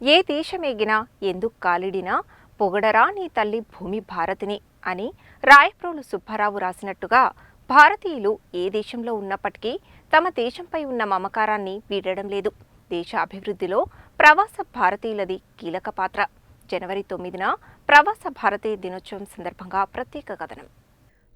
ఏ దేశమేగినా ఎందుకు కాలిడినా పొగడరా నీ తల్లి భూమి భారతిని అని రాయప్రోలు సుబ్బారావు రాసినట్టుగా భారతీయులు ఏ దేశంలో ఉన్నప్పటికీ తమ దేశంపై ఉన్న మమకారాన్ని వీడడం లేదు. దేశ అభివృద్ధిలో ప్రవాస భారతీయులది కీలక పాత్ర. జనవరి తొమ్మిదిన ప్రవాస భారతీయ దినోత్సవం సందర్భంగా ప్రత్యేక కథనం.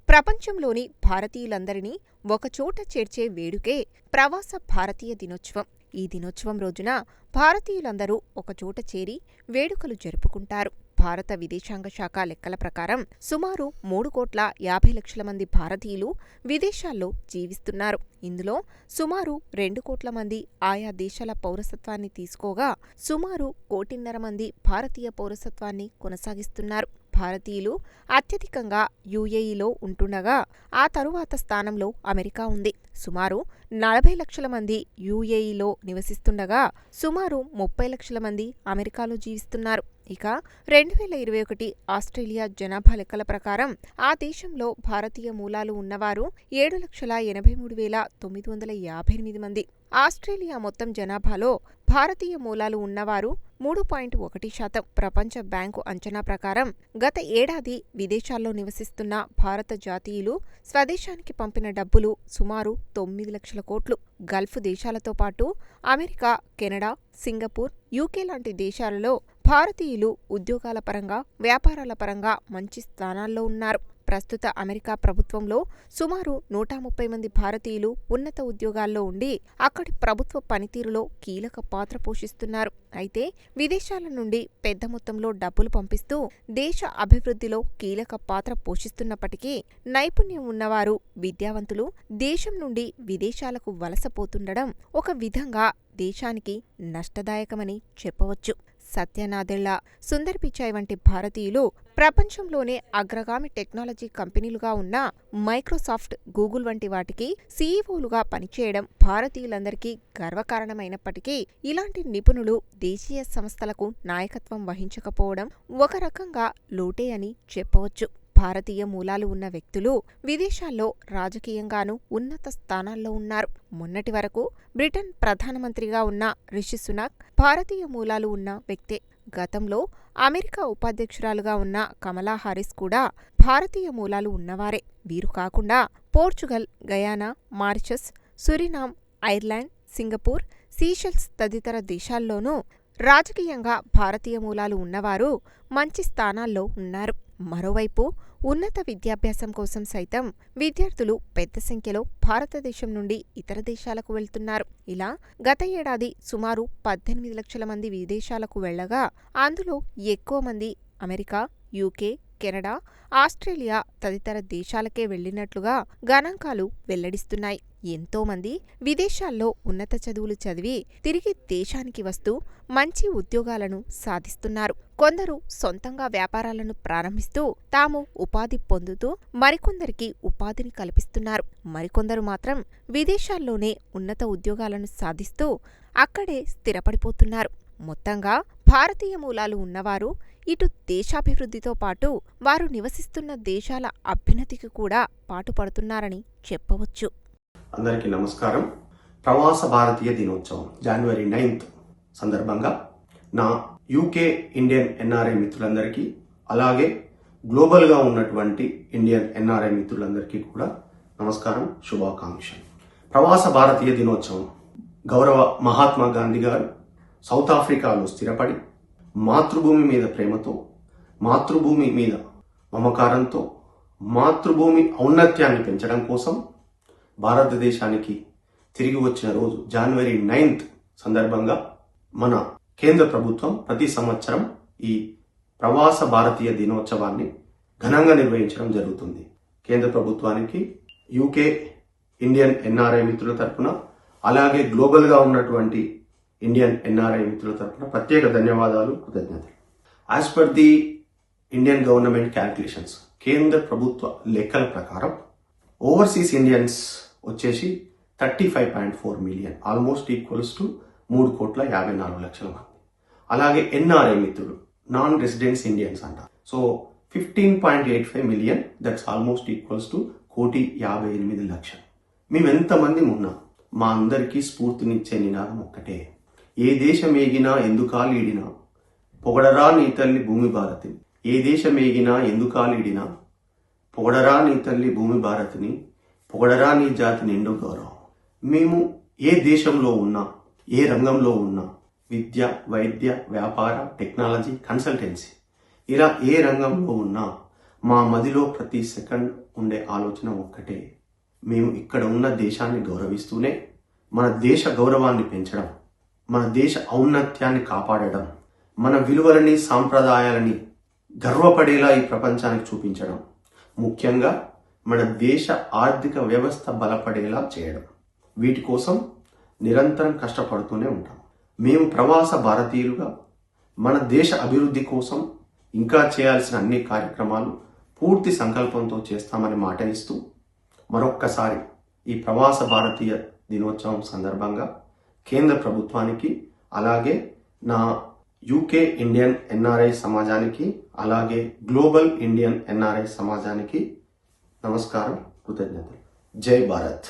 ప్రపంచంలోని భారతీయులందరినీ ఒకచోట చేర్చే వేడుకే ప్రవాస భారతీయ దినోత్సవం. ఈ దినోత్సవం రోజున భారతీయులందరూ ఒకచోట చేరి వేడుకలు జరుపుకుంటారు. భారత విదేశాంగ శాఖ లెక్కల ప్రకారం సుమారు మూడు కోట్ల యాభై లక్షల మంది భారతీయులు విదేశాల్లో జీవిస్తున్నారు. ఇందులో సుమారు రెండు కోట్ల మంది ఆయా దేశాల పౌరసత్వాన్ని తీసుకోగా సుమారు కోటిన్నర మంది భారతీయ పౌరసత్వాన్ని కొనసాగిస్తున్నారు. భారతీయులు అత్యధికంగా యుఏఈలో ఉంటుండగా ఆ తరువాత స్థానంలో అమెరికా ఉంది. సుమారు నలభై లక్షల మంది యుఏఈలో నివసిస్తుండగా సుమారు ముప్పై లక్షల మంది అమెరికాలో జీవిస్తున్నారు. ఇక రెండు వేల ఇరవై ఒకటి ఆస్ట్రేలియా జనాభా లెక్కల ప్రకారం ఆ దేశంలో భారతీయ మూలాలు ఉన్నవారు ఏడు లక్షల ఎనభై మూడు వేల తొమ్మిది వందల యాభై ఎనిమిది మంది. ఆస్ట్రేలియా మొత్తం జనాభాలో భారతీయ మూలాలు ఉన్నవారు మూడు పాయింట్ ఒకటి శాతం. ప్రపంచ బ్యాంకు అంచనా ప్రకారం గత ఏడాది విదేశాల్లో నివసిస్తున్న భారత జాతీయులు స్వదేశానికి పంపిన డబ్బులు సుమారు తొమ్మిది లక్షల కోట్లు. గల్ఫ్ దేశాలతో పాటు అమెరికా కెనడా సింగపూర్ యూకే లాంటి దేశాలలో భారతీయులు ఉద్యోగాల పరంగా వ్యాపారాల పరంగా మంచి స్థానాల్లో ఉన్నారు. ప్రస్తుత అమెరికా ప్రభుత్వంలో సుమారు నూట ముప్పై మంది భారతీయులు ఉన్నత ఉద్యోగాల్లో ఉండి అక్కడి ప్రభుత్వ పనితీరులో కీలక పాత్ర పోషిస్తున్నారు. అయితే విదేశాల నుండి పెద్ద మొత్తంలో డబ్బులు పంపిస్తూ దేశ అభివృద్ధిలో కీలక పాత్ర పోషిస్తున్నప్పటికీ నైపుణ్యం ఉన్నవారు విద్యావంతులు దేశం నుండి విదేశాలకు వలసపోతుండడం ఒక విధంగా దేశానికి నష్టదాయకమని చెప్పవచ్చు. సత్యనాదెళ్ళ సుందర్ పిచాయ్ వంటి భారతీయులు ప్రపంచంలోనే అగ్రగామి టెక్నాలజీ కంపెనీలుగా ఉన్న మైక్రోసాఫ్ట్ గూగుల్ వంటి వాటికి సీఈఓలుగా పనిచేయడం భారతీయులందరికీ గర్వకారణమైనప్పటికీ ఇలాంటి నిపుణులు దేశీయ సంస్థలకు నాయకత్వం వహించకపోవడం ఒక రకంగా లోటే అని చెప్పవచ్చు. భారతీయ మూలాలు ఉన్న వ్యక్తులు విదేశాల్లో రాజకీయంగానూ ఉన్నత స్థానాల్లో ఉన్నారు. మొన్నటి వరకు బ్రిటన్ ప్రధానమంత్రిగా ఉన్న రిషి సునాక్ భారతీయ మూలాలు ఉన్న వ్యక్తే. గతంలో అమెరికా ఉపాధ్యక్షురాలుగా ఉన్న కమలా హారిస్ కూడా భారతీయ మూలాలు ఉన్నవారే. వీరు కాకుండా Portugal Guyana Mauritius Suriname Ireland Singapore Seychelles తదితర దేశాల్లోనూ రాజకీయంగా భారతీయ మూలాలు ఉన్నవారు మంచి స్థానాల్లో ఉన్నారు. మరోవైపు ఉన్నత విద్యాభ్యాసం కోసం సైతం విద్యార్థులు పెద్ద సంఖ్యలో భారతదేశం నుండి ఇతర దేశాలకు వెళ్తున్నారు. ఇలా గత ఏడాది సుమారు పద్దెనిమిది లక్షల మంది విదేశాలకు వెళ్ళగా అందులో ఎక్కువ మంది అమెరికా యూకే కెనడా ఆస్ట్రేలియా తదితర దేశాలకే వెళ్ళినట్లుగా గణాంకాలు వెల్లడిస్తున్నాయి. ఎంతో మంది విదేశాల్లో ఉన్నత చదువులు చదివి తిరిగి దేశానికి వస్తూ మంచి ఉద్యోగాలను సాధిస్తున్నారు. కొందరు సొంతంగా వ్యాపారాలను ప్రారంభిస్తూ తాము ఉపాధి పొందుతూ మరికొందరికి ఉపాధిని కల్పిస్తున్నారు. మరికొందరు మాత్రం విదేశాల్లోనే ఉన్నత ఉద్యోగాలను సాధిస్తూ అక్కడే స్థిరపడిపోతున్నారు. మొత్తంగా భారతీయ మూలాలు ఉన్నవారు ఇటు దేశాభివృద్ధితో పాటు వారు నివసిస్తున్న దేశాల అభ్యున్నతికి కూడా పాటుపడుతున్నారని చెప్పవచ్చు. అందరికీ నమస్కారం. ప్రవాస భారతీయ దినోత్సవం జనవరి నైన్త్ సందర్భంగా నా యూకే ఇండియన్ ఎన్ఆర్ఐ మిత్రులందరికీ అలాగే గ్లోబల్గా ఉన్నటువంటి ఇండియన్ ఎన్ఆర్ఐ మిత్రులందరికీ కూడా నమస్కారం శుభాకాంక్షలు. ప్రవాస భారతీయ దినోత్సవం గౌరవ మహాత్మా గాంధీ గారు సౌత్ ఆఫ్రికాలో స్థిరపడి మాతృభూమి మీద ప్రేమతో మాతృభూమి మీద మమకారంతో మాతృభూమి ఔన్నత్యాన్ని పెంచడం కోసం భారతదేశానికి తిరిగి వచ్చిన రోజు జనవరి నైన్త్ సందర్భంగా మన కేంద్ర ప్రభుత్వం ప్రతి సంవత్సరం ఈ ప్రవాస భారతీయ దినోత్సవాన్ని ఘనంగా నిర్వహించడం జరుగుతుంది. కేంద్ర ప్రభుత్వానికి యూకే ఇండియన్ ఎన్ఆర్ఐ మిత్రుల తరపున అలాగే గ్లోబల్గా ఉన్నటువంటి ఇండియన్ ఎన్ఆర్ఐ మిత్రుల తరపున ప్రత్యేక ధన్యవాదాలు కృతజ్ఞతలు. As per the Indian government calculations కేంద్ర ప్రభుత్వ లెక్కల ప్రకారం ఓవర్సీస్ ఇండియన్స్ వచ్చేసి thirty five point four million almost equals to మూడు కోట్ల యాభై నాలుగు లక్షల మంది. అలాగే ఎన్ఆర్ఐ మిత్రులు నాన్ రెసిడెంట్స్ ఇండియన్స్ అంట. So fifteen point eight five million that's almost equals to కోటి యాభై ఎనిమిది లక్షలు. మేము ఎంతమంది ఉన్నాం మా అందరికీ స్ఫూర్తినిచ్చే నినాదం ఒక్కటే. ఏ దేశం ఏగినా ఎందుకాలీడినా పొగడరా నీ తల్లి భూమి భారతిని. ఏ దేశమేగినా ఎందుకాలీడినా పొగడరా నీ తల్లి భూమి భారతిని పొగడరా నీ జాతి నిండు గౌరవం. మేము ఏ దేశంలో ఉన్నా ఏ రంగంలో ఉన్నా విద్య వైద్య వ్యాపార టెక్నాలజీ కన్సల్టెన్సీ ఇలా ఏ రంగంలో ఉన్నా మా మదిలో ప్రతి సెకండ్ ఉండే ఆలోచన ఒక్కటే. మేము ఇక్కడ ఉన్న దేశాన్ని గౌరవిస్తూనే మన దేశ గౌరవాన్ని పెంచడం మన దేశ ఔన్నత్యాన్ని కాపాడడం మన విలువలని సాంప్రదాయాలని గర్వపడేలా ఈ ప్రపంచానికి చూపించడం. ముఖ్యంగా మన దేశ ఆర్థిక వ్యవస్థ బలపడేలా చేయడం. వీటి కోసం నిరంతరం కష్టపడుతూనే ఉంటాం. మేము ప్రవాస భారతీయులుగా మన దేశ అభివృద్ధి కోసం ఇంకా చేయాల్సిన అన్ని కార్యక్రమాలు పూర్తి సంకల్పంతో చేస్తామని మాట ఇస్తూ మరొక్కసారి ఈ ప్రవాస భారతీయ దినోత్సవం సందర్భంగా కేంద్ర ప్రభుత్వానికి అలాగే నా యూకే ఇండియన్ ఎన్ఆర్ఐ సమాజానికి అలాగే గ్లోబల్ ఇండియన్ ఎన్ఆర్ఐ సమాజానికి నమస్కారం. కృతజ్ఞతలు. జై భారత్.